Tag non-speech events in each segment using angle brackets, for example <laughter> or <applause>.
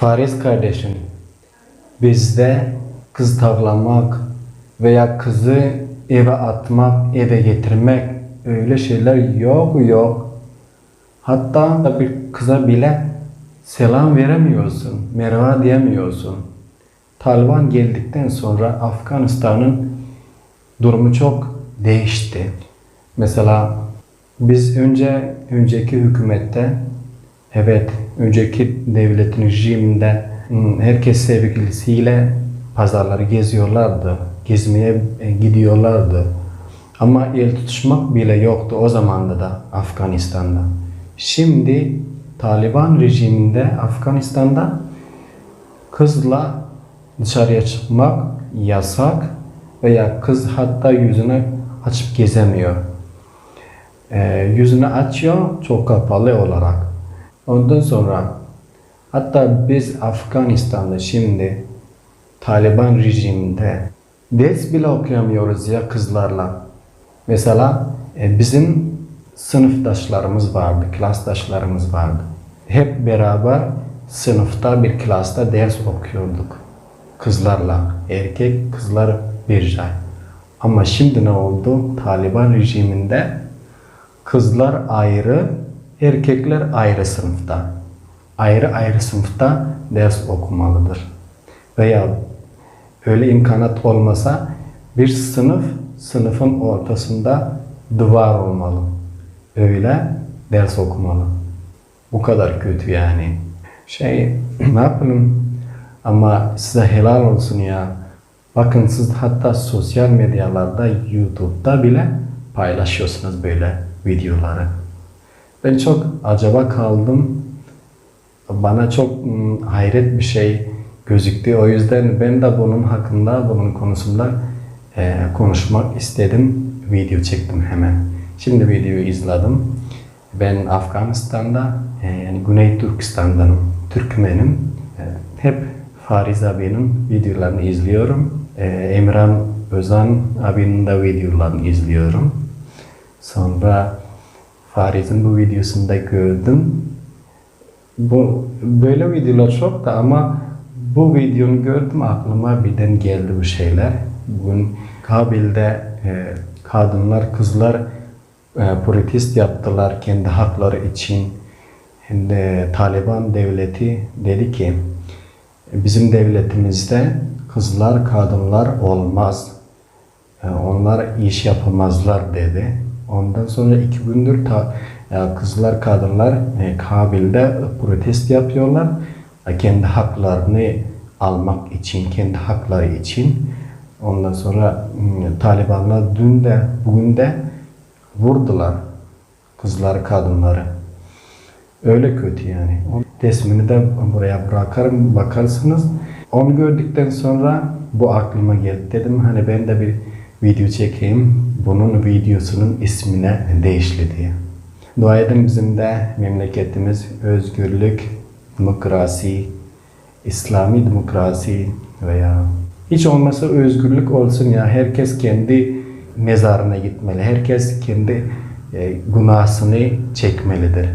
Faris kardeşim, bizde kız tavlamak veya kızı eve atmak, eve getirmek öyle şeyler yok yok. Hatta bir kıza bile selam veremiyorsun, merhaba diyemiyorsun. Taliban geldikten sonra Afganistan'ın durumu çok değişti. Mesela biz önce önceki hükümette evet önceki devletin rejiminde hmm, herkes sevgilisiyle pazarları geziyorlardı. Gezmeye e, gidiyorlardı. Ama el tutuşmak bile yoktu o zamanda da Afganistan'da. Şimdi Taliban rejiminde Afganistan'da kızla dışarıya çıkmak yasak veya kız hatta yüzünü açıp gezemiyor. Ee, yüzünü açıyor çok kapalı olarak. Ondan sonra hatta biz Afganistan'da şimdi Taliban rejiminde ders bile okuyamıyoruz ya kızlarla. Mesela e, bizim sınıftaşlarımız vardı, klastaşlarımız vardı. Hep beraber sınıfta bir klasta ders okuyorduk. Kızlarla, erkek kızlar bir ay. Ama şimdi ne oldu? Taliban rejiminde kızlar ayrı, erkekler ayrı sınıfta. Ayrı ayrı sınıfta ders okumalıdır. Veya öyle imkanat olmasa bir sınıf sınıfın ortasında duvar olmalı. Öyle ders okumalı. Bu kadar kötü yani. Şey <clears throat> ne yapalım ama size helal olsun ya. Bakın siz hatta sosyal medyalarda YouTube'da bile paylaşıyorsunuz böyle videoları. Ben çok acaba kaldım. Bana çok hmm, hayret bir şey gözüktü. O yüzden ben de bunun hakkında, bunun konusunda e, konuşmak istedim. Video çektim hemen. Şimdi videoyu izledim. Ben Afganistan'da, e, yani Güney Türkistan'danım, Türkmenim. E, hep Fariz abinin videolarını izliyorum. E, Emran Özan abinin de videolarını izliyorum. Sonra Fariz'in bu videosunda gördüm. Bu böyle videolar çok da ama bu videonu gördüm aklıma birden geldi bu şeyler. Bugün Kabil'de e, kadınlar, kızlar e, protest yaptılar kendi hakları için. Şimdi Taliban devleti dedi ki bizim devletimizde kızlar, kadınlar olmaz. E, onlar iş yapamazlar dedi. Ondan sonra iki gündür ta, e, kızlar, kadınlar e, Kabil'de protest yapıyorlar. E, kendi haklarını almak için, kendi hakları için. Ondan sonra Talibanlar dün de, bugün de vurdular kızlar, kadınları. Öyle kötü yani. Resmini de buraya bırakarım, bakarsınız. Onu gördükten sonra bu aklıma geldi. Dedim hani ben de bir video çekeyim. Bunun videosunun ismine değişti diye. Dua edin bizim de memleketimiz özgürlük, demokrasi, İslami demokrasi veya hiç olmasa özgürlük olsun ya. Herkes kendi mezarına gitmeli. Herkes kendi e, günahını çekmelidir.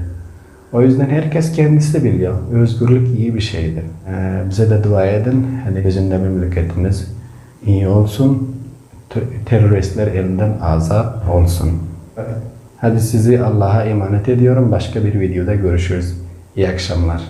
O yüzden herkes kendisi biliyor. Özgürlük iyi bir şeydir. Ee, bize de dua edin. Hani bizim de memleketimiz iyi olsun. Te- Teröristler elinden azat olsun. Hadi sizi Allah'a emanet ediyorum. Başka bir videoda görüşürüz. İyi akşamlar.